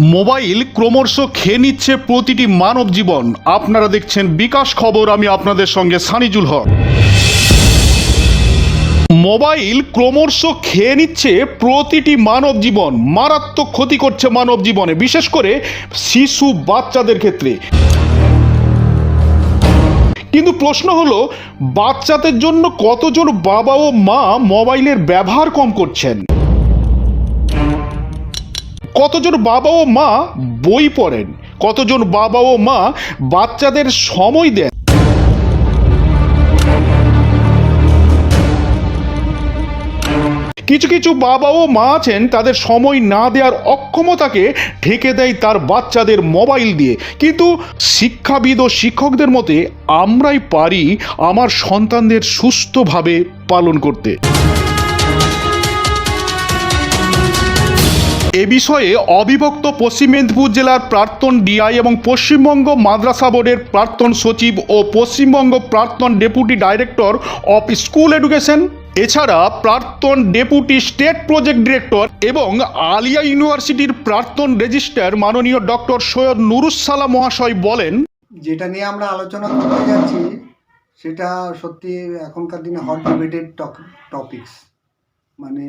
Mobile ক্রমশ খেয়ে নিচ্ছে প্রতিটি মানব জীবন। আপনারা দেখছেন বিকাশ খবর, আমি আপনাদের সঙ্গে সানিজুল হক। মোবাইল ক্রমশ খেয়ে নিচ্ছে প্রতিটি মানব জীবন। মারাত্মক ক্ষতি করছে মানব জীবনে, বিশেষ করে শিশু বাচ্চাদের ক্ষেত্রে। কিন্তু প্রশ্ন হলো, বাচ্চাদের জন্য কতজন বাবা ও মা মোবাইলের ব্যবহার কম করছেন? কতজন বাবা ও মা বই পড়েন? কতজন বাবা ও মা বাচ্চাদের সময় দেন? কিছু কিছু বাবা ও মা আছেন, তাদের সময় না দেওয়ার অক্ষমতাকে ঢেকে দেয় তার বাচ্চাদের মোবাইল দিয়ে। কিন্তু শিক্ষাবিদ ও শিক্ষকদের মতে, আমরাই পারি আমার সন্তানদের সুস্থভাবে পালন করতে। এ বিষয়ে অবিভক্ত পশ্চিম মেদিনীপুর জেলার প্রাক্তন ডিআই এবং পশ্চিমবঙ্গ মাদ্রাসা বোর্ডের প্রাক্তন সচিব ও পশ্চিমবঙ্গ প্রাক্তন deputy director of school education, এছাড়া প্রাক্তন ডেপুটি স্টেট প্রজেক্ট ডিরেক্টর এবং আলিয়া ইউনিভার্সিটির প্রাক্তন রেজিস্ট্রার মাননীয় ডক্টর সৈয়দ নুরুসালা মহাশয় বলেন, যেটা নিয়ে আমরা আলোচনা করতে যাচ্ছি, সেটা সত্যি এখনকার দিনে হট ডিবেটেড টপিকস মানে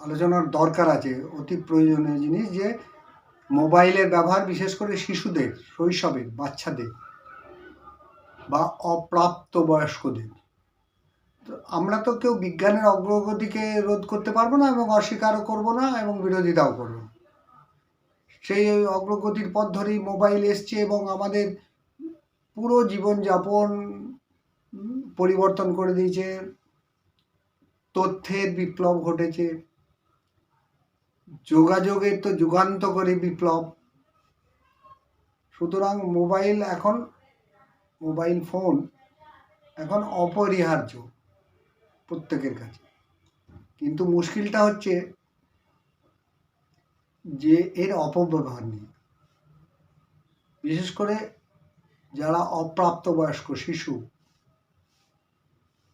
আলোচনার দরকার আছে, অতি প্রয়োজনীয় জিনিস যে মোবাইলের ব্যবহার বিশেষ করে শিশুদের শৈশবের বাচ্চাদের বা অপ্রাপ্ত বয়স্কদের তো আমরা তো কেউ বিজ্ঞানের অগ্রগতিকে রোধ করতে পারব না এবং অস্বীকারও করব না এবং বিরোধিতাও করব। সেই অগ্রগতির পথ ধরেই মোবাইল এসছে এবং আমাদের পুরো জীবনযাপন পরিবর্তন করে দিয়েছে। তথ্যের বিপ্লব ঘটেছে। যোগাযোগের তো যুগান্তকারী বিপ্লব। সুতরাং মোবাইল এখন, মোবাইল ফোন এখন অপরিহার্য প্রত্যেকের কাছে। কিন্তু মুশকিলটা হচ্ছে যে এর অপব্যবহার নিয়ে। বিশেষ করে যারা অপ্রাপ্তবয়স্ক শিশু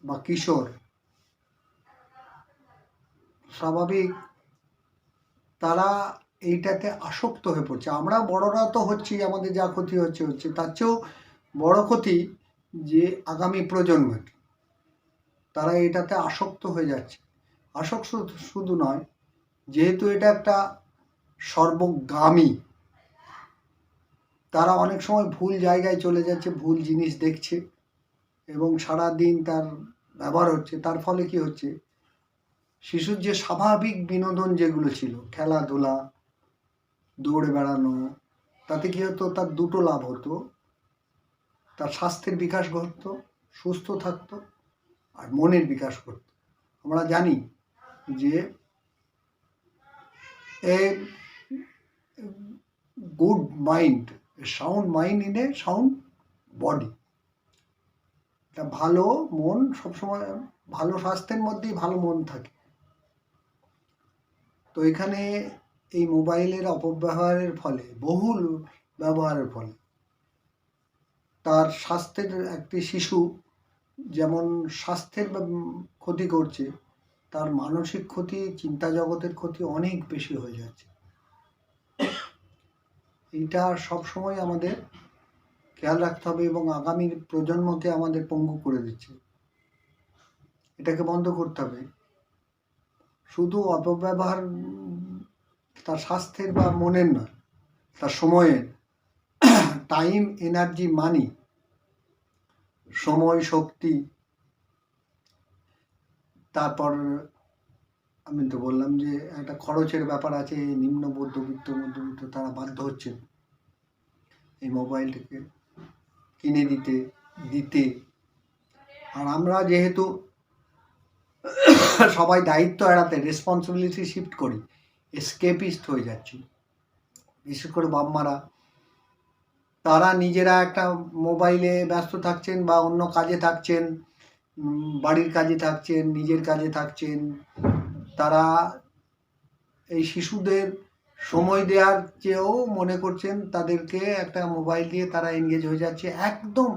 বা কিশোর, স্বাভাবিক তারা এইটাতে আসক্ত হয়ে পড়ছে। আমরা বড়রা তো হচ্ছি, আমাদের যা ক্ষতি হচ্ছে হচ্ছে। তার চেয়েও বড় ক্ষতি যে আগামী প্রজন্মের। তারা এটাতে আসক্ত হয়ে যাচ্ছে। আসক্ত শুধু নয়, যেহেতু এটা একটা সর্বগামী। তারা অনেক সময় ভুল জায়গায় চলে যাচ্ছে, ভুল জিনিস দেখছে এবং সারা দিন তার ব্যবহার হচ্ছে। তার ফলে কি হচ্ছে? শিশুর যে স্বাভাবিক বিনোদন যেগুলো ছিল, খেলাধুলা, দৌড়ে বেড়ানো, তাতে কি হতো? তার দুটো লাভ হতো। তার স্বাস্থ্যের বিকাশ ঘটতো, সুস্থ থাকতো আর মনের বিকাশ ঘটতো। আমরা জানি যে a good mind sound mind in a sound body. একটা ভালো মন সবসময়, ভালো স্বাস্থ্যের মধ্যেই ভালো মন থাকে। তো এখানে এই মোবাইলের অপব্যবহারের ফলে বহুল ব্যবহারের ফলে, তার স্বাস্থ্যের একটি শিশু যেমন স্বাস্থ্যের ক্ষতি করছে, তার মানসিক ক্ষতি, চিন্তা জগতের ক্ষতি অনেক বেশি হয়ে যাচ্ছে। এইটা সবসময় আমাদের খেয়াল রাখতে হবে এবং আগামী প্রজন্মকে আমাদের পঙ্গু করে দিচ্ছে। এটাকে বন্ধ করতে হবে। শুধু অপব্যবহার, তার স্বাস্থ্যের বা মনের নয়, তার সময়ের। টাইম এনার্জি মানি সময়, শক্তি। তারপর আমি তো বললাম যে একটা খরচের ব্যাপার আছে নিম্ন মধ্যবিত্ত মধ্যবিত্ত, তারা বাধ্য হচ্ছেন। এই মোবাইলটাকে কিনে দিতে দিতে। আর আমরা যেহেতু সবাই দায়িত্ব এড়াতে রেসপন্সিবিলিটি শিফট করি এসকেপিস্ট হয়ে যাচ্ছি। বিশেষ করে বাম্মারা তারা নিজেরা একটা মোবাইলে ব্যস্ত থাকছেন বা অন্য কাজে থাকছেন বাড়ির কাজে থাকছেন, নিজের কাজে থাকছেন, তারা এই শিশুদের সময় দেওয়ার চেয়েও মনে করছেন তাদেরকে একটা মোবাইল দিয়ে তারা এনগেজ হয়ে যাচ্ছে। একদম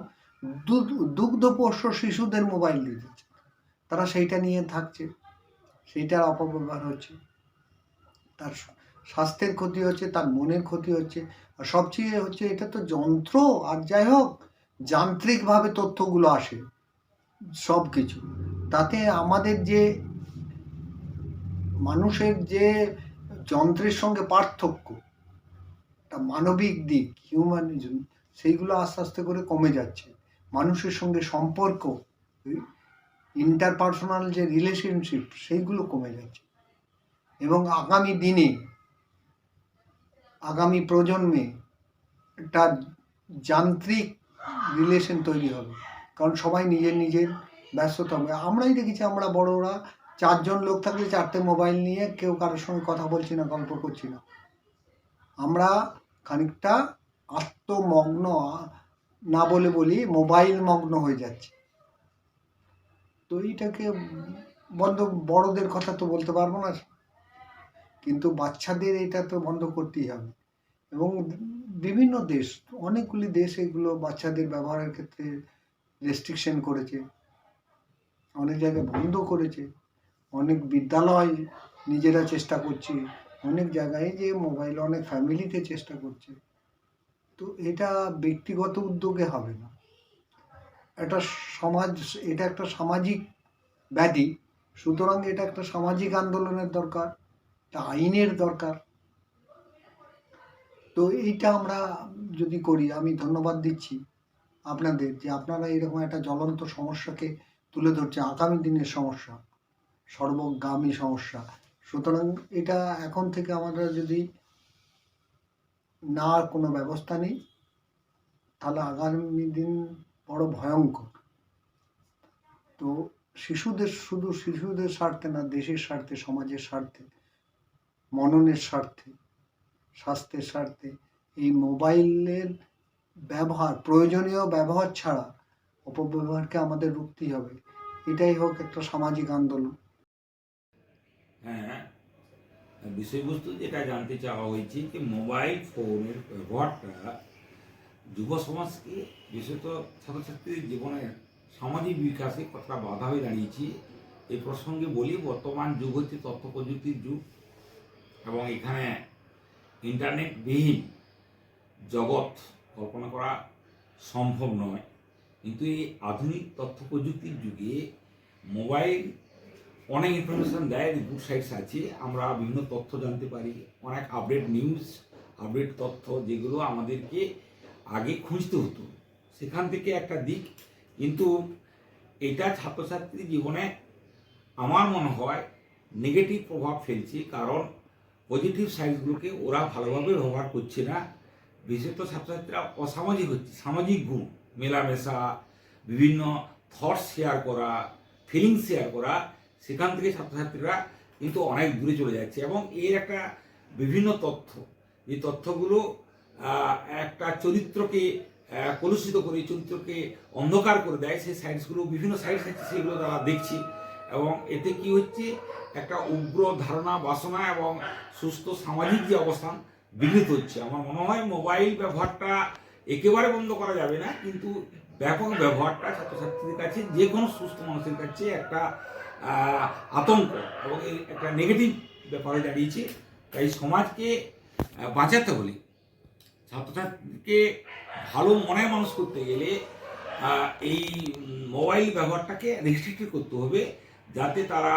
দুগ্ধপোষ্য শিশুদের মোবাইল দিয়ে দিচ্ছে তারা সেইটা নিয়ে থাকছে। সেইটার অপব্যবহার হচ্ছে। তার স্বাস্থ্যের ক্ষতি হচ্ছে, তার মনের ক্ষতি হচ্ছে। আর সবচেয়ে হচ্ছে, এটা তো যন্ত্র। আর যাই হোক, যান্ত্রিকভাবে তথ্যগুলো আসে। সব কিছু তাতে আমাদের যে মানুষের যে যন্ত্রের সঙ্গে পার্থক্য, তা মানবিক দিক হিউম্যানিজম সেইগুলো আস্তে আস্তে করে কমে যাচ্ছে। মানুষের সঙ্গে সম্পর্ক ইন্টারপার্সোনাল যে রিলেশনশিপ সেইগুলো কমে যাচ্ছে এবং আগামী দিনে, আগামী প্রজন্মে একটা যান্ত্রিক রিলেশন তৈরি হবে। কারণ সবাই নিজের নিজের ব্যস্ততা হবে। আমরাই দেখেছি, আমরা বড়রা, চারজন লোক থাকলে চারটে মোবাইল নিয়ে কেউ কারোর সঙ্গে কথা বলছি না, গল্প করছি না। আমরা খানিকটা আত্মমগ্ন, না বলে বলি মোবাইল মগ্ন হয়ে যাচ্ছে। তো এইটাকে বন্ধ, বড়দের কথা তো বলতে পারব না। কিন্তু বাচ্চাদের এটা তো বন্ধ করতেই হবে। এবং বিভিন্ন দেশ, অনেকগুলি দেশ এগুলো বাচ্চাদের ব্যবহারের ক্ষেত্রে রেস্ট্রিকশন করেছে। অনেক জায়গায় বন্ধ করেছে। অনেক বিদ্যালয় নিজেরা চেষ্টা করছে। অনেক জায়গায় যে মোবাইল অনেক ফ্যামিলিতে চেষ্টা করছে। তো এটা ব্যক্তিগত উদ্যোগে হবে না। এটা সমাজ, এটা একটা সামাজিক ব্যাধি, সুতরাং এটা একটা সামাজিক আন্দোলনের দরকার একটা আইনের দরকার। তো এইটা আমরা যদি করি, আমি ধন্যবাদ দিচ্ছি আপনাদের যে আপনারা এরকম একটা জ্বলন্ত সমস্যাকে তুলে ধরছে, আগামী দিনের সমস্যা, সর্বগামী সমস্যা। সুতরাং এটা এখন থেকে আমরা যদি না কোনো ব্যবস্থা নেই, তাহলে আগামী দিন বড় ভয়ঙ্কর। তো শিশুদের শুধু শিশুদের স্বার্থে না, দেশের স্বার্থে, সমাজের স্বার্থে, মননের স্বার্থে, স্বাস্থ্যের স্বার্থে এই মোবাইলের ব্যবহার, প্রয়োজনীয় ব্যবহার ছাড়া অপব্যবহারকে আমাদের রুখতেই হবে। এটাই হোক একটা সামাজিক আন্দোলন। হ্যাঁ বিষয়বস্তু যেটা জানতে চাওয়া হয়েছে যে মোবাইল ফোনের ব্যবহারটা যুব সমাজকে বিশেষত ছাত্রছাত্রীদের জীবনের সামাজিক বিকাশে কতটা বাধা হয়ে দাঁড়িয়েছে এই প্রসঙ্গে বলি বর্তমান যুগ হচ্ছে তথ্য প্রযুক্তির যুগ এবং এখানে ইন্টারনেট ইন্টারনেটবিহীন জগৎ কল্পনা করা সম্ভব নয়। কিন্তু এই আধুনিক তথ্য প্রযুক্তির যুগে মোবাইল অনেক ইনফরমেশান দেয় গুড সাইটস আছে, আমরা বিভিন্ন তথ্য জানতে পারি, অনেক আপডেট নিউজ আপডেট তথ্য যেগুলো আমাদেরকে আগে খুঁজতে হতো। সেখান থেকে একটা দিক। কিন্তু এটা ছাত্রছাত্রী জীবনে আমার মনে হয় নেগেটিভ প্রভাব ফেলছে। কারণ পজিটিভ সাইডগুলোকে ওরা ভালোভাবে ব্যবহার করছে না। বিশেষত ছাত্রছাত্রীরা অসামাজিক হচ্ছে। সামাজিক গুণ, মেলামেশা, বিভিন্ন থটস শেয়ার করা ফিলিংস শেয়ার করা, সেখান থেকে ছাত্রছাত্রীরা কিন্তু অনেক দূরে চলে যাচ্ছে। এবং এর একটা বিভিন্ন তথ্য। এই তথ্যগুলো একটা চরিত্রকে কলুষিত করে চরিত্রকে অন্ধকার করে দেয়। সেই সাইটসগুলো বিভিন্ন সাইটস আছে সেগুলো তারা দেখছি। এবং এতে কি হচ্ছে, একটা উগ্র ধারণা, বাসনা এবং সুস্থ সামাজিক যে অবস্থান বিঘ্নিত হচ্ছে। আমার মনে হয় মোবাইল ব্যবহারটা একেবারে বন্ধ করা যাবে না, কিন্তু ব্যাপক ব্যবহারটা ছাত্রছাত্রীদের কাছে, যে কোনো সুস্থ মানুষের কাছে একটা আতঙ্ক এবং একটা নেগেটিভ ব্যাপারে দাঁড়িয়েছে। তাই সমাজকে বাঁচাতে হলে ছাত্রছাত্রীকে ভালো মনে মানুষ করতে গেলে এই মোবাইল ব্যবহারটাকে রেস্ট্রিক্টেড করতে হবে, যাতে তারা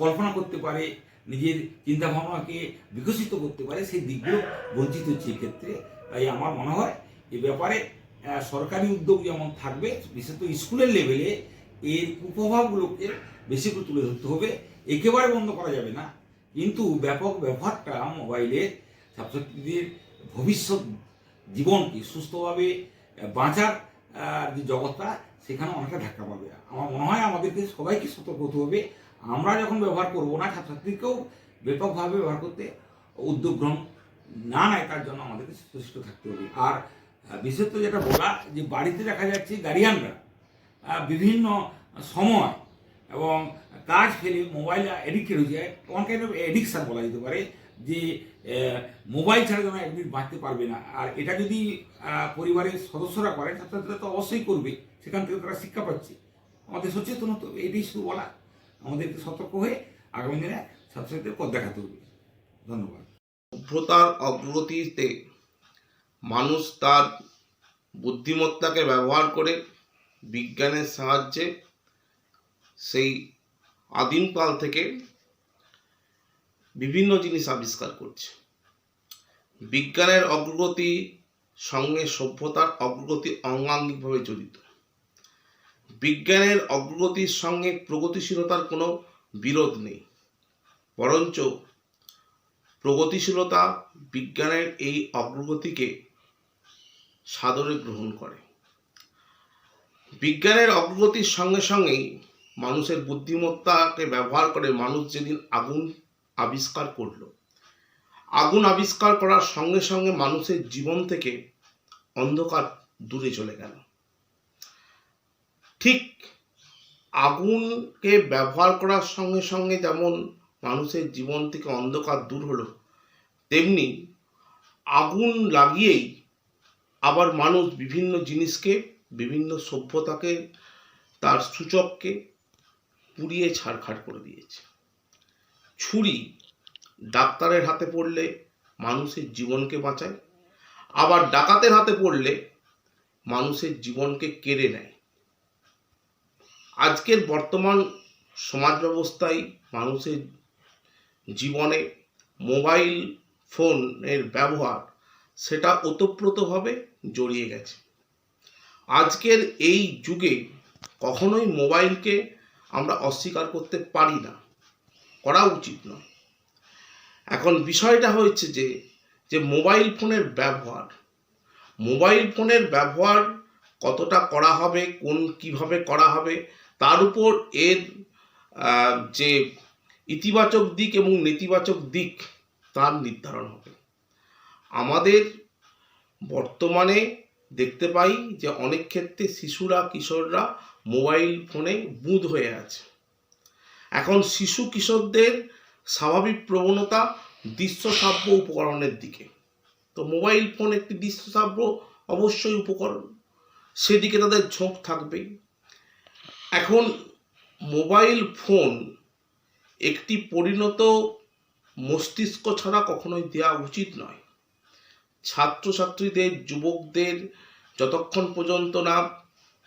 কল্পনা করতে পারে, নিজের চিন্তাভাবনাকে বিকশিত করতে পারে, সেই দিকগুলো বঞ্চিত হচ্ছে এক্ষেত্রে। তাই আমার মনে হয় এ ব্যাপারে সরকারি উদ্যোগ যেমন থাকবে বিশেষত স্কুলের লেভেলে এর কুপ্রভাবগুলোকে বেশি করে তুলে ধরতে হবে। একেবারে বন্ধ করা যাবে না। কিন্তু ব্যাপক ব্যবহারটা মোবাইলের ছাত্রছাত্রীদের ভবিষ্যৎ জীবনকে সুস্থভাবে বাঁচার যে জগৎটা সেখানে অনেকটা ধাক্কা পাবে। আমার মনে হয় আমাদেরকে সবাইকে সতর্ক হতে হবে। আমরা যখন ব্যবহার করব না, ছাত্রছাত্রীকেও ব্যাপকভাবে ব্যবহার করতে উদ্যোগ গ্রহণ না নেয়, তার জন্য আমাদেরকে সচেষ্ট থাকতে হবে। আর বিশেষত যেটা বলা, যে বাড়িতে দেখা যাচ্ছে গার্ডিয়ানরা বিভিন্ন সময় এবং কাজ ফেলে মোবাইল এডিক্টেড হয়ে যায় ওয়ান কাইন্ড বলা যেতে পারে। যে মোবাইল ছাড়া যেন একদিন বাঁচতে পারবে না। আর এটা যদি পরিবারের সদস্যরা করে ছাত্রছাত্রীরা তো অবশ্যই করবে। সেখান থেকে তারা শিক্ষা পাচ্ছে। আমাদের সচেতন হতে এটাই শুধু বলা। আমাদেরকে সতর্ক হয়ে আগামী দিনে ছাত্রছাত্রীদের পথ দেখাতে হবে। ধন্যবাদ। সভ্যতার অগ্রগতিতে মানুষ তার বুদ্ধিমত্তাকে ব্যবহার করে বিজ্ঞানের সাহায্যে সেই আদিমকাল থেকে বিভিন্ন জিনিস আবিষ্কার করছে। বিজ্ঞানের অগ্রগতি সঙ্গে সভ্যতার অগ্রগতি অঙ্গাঙ্গিকভাবে জড়িত। বিজ্ঞানের অগ্রগতির সঙ্গে প্রগতিশীলতার কোনো বিরোধ নেই। বরঞ্চ প্রগতিশীলতা বিজ্ঞানের এই অগ্রগতিকে সাদরে গ্রহণ করে। বিজ্ঞানের অগ্রগতির সঙ্গে সঙ্গেই মানুষের বুদ্ধিমত্তাকে ব্যবহার করে মানুষ যেদিন আগুন আবিষ্কার করল। আগুন আবিষ্কার করার সঙ্গে সঙ্গে মানুষের জীবন থেকে অন্ধকার দূরে চলে গেল। ঠিক আগুনকে ব্যবহার করার সঙ্গে সঙ্গে যেমন মানুষের জীবন থেকে অন্ধকার দূর হলো, তেমনি আগুন লাগিয়েই আবার মানুষ বিভিন্ন জিনিসকে, বিভিন্ন সভ্যতাকে, তার সূচককে পুড়িয়ে ছাড়খাড় করে দিয়েছে। ছুরি ডাক্তারের হাতে পড়লে মানুষের জীবনকে বাঁচায়, আবার ডাকাতের হাতে পড়লে মানুষের জীবনকে কেড়ে নেয়। আজকের বর্তমান সমাজ ব্যবস্থায় মানুষের জীবনে মোবাইল ফোনের ব্যবহার সেটা ওতপ্রোতভাবে জড়িয়ে গেছে। আজকের এই যুগে কখনোই মোবাইলকে আমরা অস্বীকার করতে পারি না। করা উচিত নয়। এখন বিষয়টা হয়েছে যে যে মোবাইল ফোনের ব্যবহার, মোবাইল ফোনের ব্যবহার কতটা করা হবে, কোন কীভাবে করা হবে, তার উপর এর যে ইতিবাচক দিক এবং নেতিবাচক দিক, তার নির্ধারণ হবে। আমাদের বর্তমানে দেখতে পাই যে অনেক ক্ষেত্রে শিশুরা, কিশোররা মোবাইল ফোনে বুঁদ হয়ে আছে। এখন শিশু কিশোরদের স্বাভাবিক প্রবণতা দৃশ্যশ্রাব্য উপকরণের দিকে। তো মোবাইল ফোন একটি দৃশ্যশ্রাব্য অবশ্যই উপকরণ। সেদিকে তাদের ঝোঁক থাকবেই। এখন মোবাইল ফোন একটি পরিণত মস্তিষ্ক ছাড়া কখনোই দেওয়া উচিত নয়। ছাত্রছাত্রীদের, যুবকদের যতক্ষণ পর্যন্ত না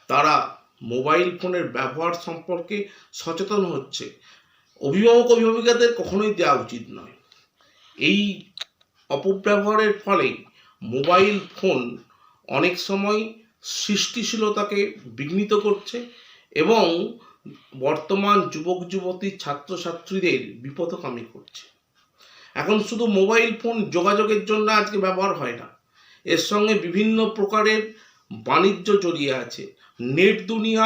তারা মোবাইল ফোনের ব্যবহার সম্পর্কে সচেতন হচ্ছে। অভিভাবক, অভিভাবিকাদের কখনোই দেওয়া উচিত নয়। এই অপব্যবহারের ফলে মোবাইল ফোন অনেক সময় সৃষ্টিশীলতাকে বিঘ্নিত করছে এবং বর্তমান যুবক, যুবতী, ছাত্রছাত্রীদের বিপথগামী করছে। এখন শুধু মোবাইল ফোন যোগাযোগের জন্য আজকে ব্যবহার হয় না, এর সঙ্গে বিভিন্ন প্রকারের বাণিজ্য জড়িয়ে আছে। নেট দুনিয়া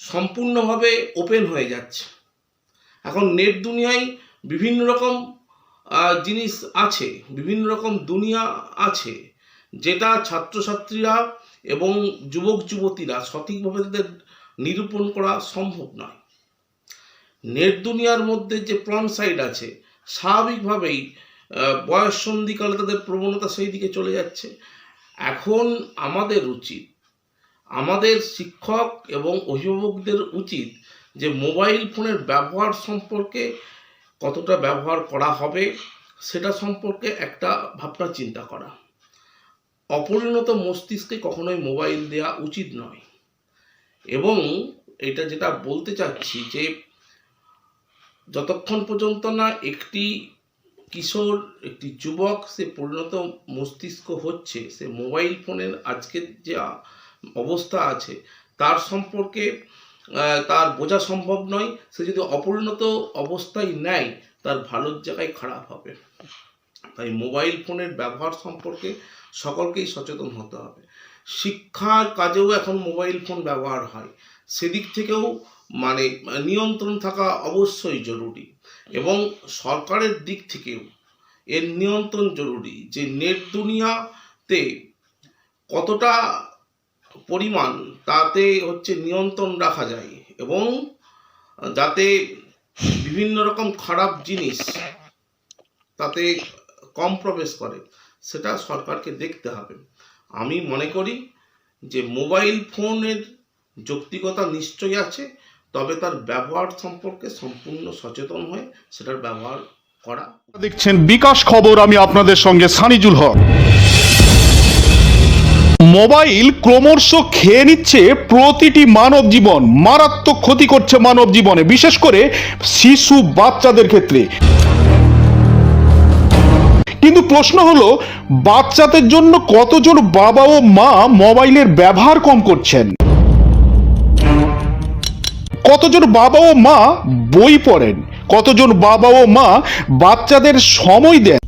সম্পূর্ণভাবে ওপেন হয়ে যাচ্ছে। এখন নেট দুনিয়ায় বিভিন্ন রকম জিনিস আছে, বিভিন্ন রকম দুনিয়া আছে, যেটা ছাত্রছাত্রীরা এবং যুবক যুবতীরা সঠিকভাবে তাদের নিরূপণ করা সম্ভব নয়। নেট দুনিয়ার মধ্যে যে প্রন সাইড আছে, স্বাভাবিকভাবেই বয়স সন্ধিকালে তাদের প্রবণতা সেই দিকে চলে যাচ্ছে। এখন আমাদের উচিত আমাদের শিক্ষক এবং অভিভাবকদের উচিত যে মোবাইল ফোনের ব্যবহার সম্পর্কে কতটা ব্যবহার করা হবে সেটা সম্পর্কে একটা ভাবনা চিন্তা করা। অপরিণত মস্তিষ্কে কখনোই মোবাইল দেওয়া উচিত নয়। এবং এটা যেটা বলতে চাচ্ছি যে যতক্ষণ পর্যন্ত না একটি কিশোর, একটি যুবক সে পরিণত মস্তিষ্ক হচ্ছে, সে মোবাইল ফোনের আজকের যে অবস্থা আছে। তার সম্পর্কে তার বোঝা সম্ভব নয়। সে যদি অপরিণত অবস্থায় নেয়, তার ভালোর জায়গায় খারাপ হবে। তাই মোবাইল ফোনের ব্যবহার সম্পর্কে সকলকেই সচেতন হতে হবে। শিক্ষার কাজেও এখন মোবাইল ফোন ব্যবহার হয়। সেদিক থেকেও মানে নিয়ন্ত্রণ থাকা অবশ্যই জরুরি এবং সরকারের দিক থেকেও এর নিয়ন্ত্রণ জরুরি যে নেট দুনিয়াতে কতটা পরিমাণ তাতে হচ্ছে নিয়ন্ত্রণ রাখা যায় এবং যাতে বিভিন্ন রকম খারাপ জিনিস তাতে কম প্রবেশ করে, সেটা সরকারকে দেখতে হবে। আমি মনে করি যে মোবাইল ফোনের যৌক্তিকতা নিশ্চয়ই আছে, তবে তার ব্যবহার সম্পর্কে সম্পূর্ণ সচেতন হয়ে সেটার ব্যবহার করা। দেখছেন বিকাশ খবর, আমি আপনাদের সঙ্গে সানিজুল হক। মোবাইল ক্রমশ খেয়ে নিচ্ছে প্রতিটি মানব জীবন। মারাত্মক ক্ষতি করছে মানব জীবনে, বিশেষ করে শিশু বাচ্চাদের ক্ষেত্রে। কিন্তু প্রশ্ন হলো, বাচ্চাদের জন্য কতজন বাবা ও মা মোবাইলের ব্যবহার কম করছেন? কতজন বাবা ও মা বই পড়েন? কতজন বাবা ও মা বাচ্চাদের সময় দেন?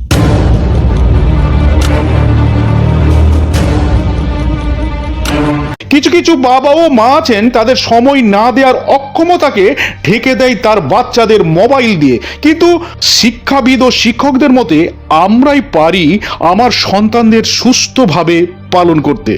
কিছু কিছু বাবা ও মা আছেন, তাদের সময় না দেওয়ার অক্ষমতাকে ঢেকে দেয় তার বাচ্চাদের মোবাইল দিয়ে। কিন্তু শিক্ষাবিদ ও শিক্ষকদের মতে, আমরাই পারি আমার সন্তানদের সুস্থভাবে পালন করতে।